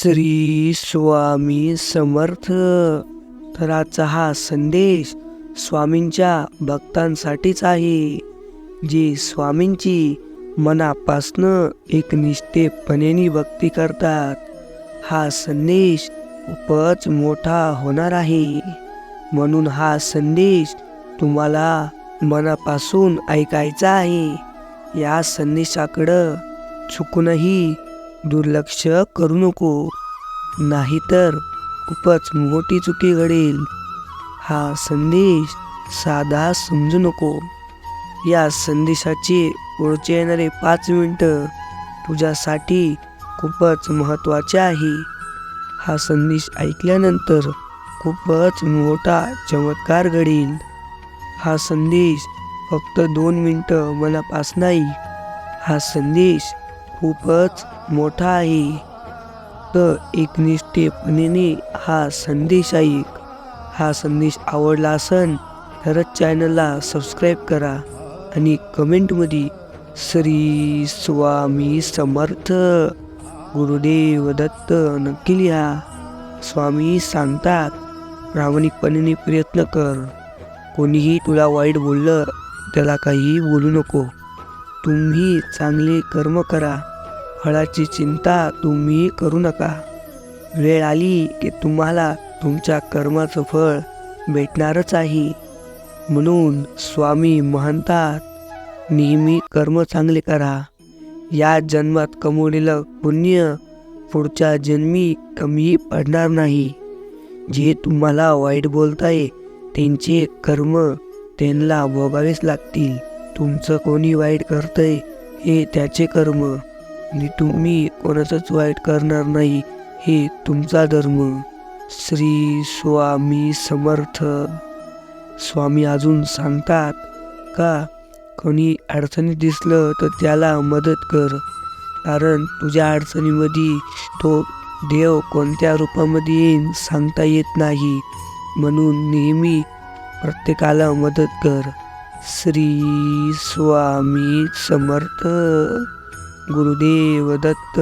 श्री स्वामी समर्थ थराचा हा संदेश स्वामींच्या भक्तांसाठीच आहे जे स्वामींची मनापासनं एक निष्ठेपणेनी भक्ती करतात. हा संदेश खूपच मोठा होणार आहे. म्हणून हा संदेश तुम्हाला मनापासून ऐकायचा आहे. या संदेशाकडं चुकूनही दुर्लक्ष करू नको. नाहीतर खूपच मोठी चुकी घडेल. हा संदेश साधा समजू नको. या संदेशाचे पुढचे येणारे पाच मिनटं तुझ्यासाठी खूपच महत्त्वाचे आहे. हा संदेश ऐकल्यानंतर खूपच मोठा चमत्कार घडेल. हा संदेश फक्त दोन मिनटं मनापास नाही. हा संदेश खूपच मोठा आहे. तर एकनिष्ठेपणे हा संदेश ऐक हा संदेश आवडला असन तरच चॅनलला सबस्क्राईब करा आणि कमेंटमध्ये श्री स्वामी समर्थ गुरुदेव दत्त नक्की लिहा. स्वामी सांगतात प्रामाणिकपणे प्रयत्न कर. कोणीही तुला वाईट बोललं त्याला काही बोलू नको. तुम्ही चांगले कर्म करा. फळाची चिंता तुम्ही करू नका. वेळ आली की तुम्हाला तुमच्या कर्माचं फळ भेटणारच आहे. म्हणून स्वामी म्हणतात नेहमी कर्म चांगले करा. या जन्मात कमवलेलं पुण्य पुढच्या जन्मी कमी पडणार नाही. जे तुम्हाला वाईट बोलताय त्यांचे कर्म त्यांना भोगावेच लागतील. तुमचं कोणी वाईट करतंय हे त्याचे कर्म. आणि तुम्ही कोणाचंच वाईट करणार नाही हे तुमचा धर्म. श्री स्वामी समर्थ. स्वामी अजून सांगतात का कोणी अडचणीत दिसलं तर त्याला मदत कर कारण तुझ्या अडचणीमध्ये तो देव कोणत्या रूपामध्ये येईन सांगता येत नाही. म्हणून नेहमी प्रत्येकाला मदत कर. श्री स्वामी समर्थ. गुरुदेव दत्त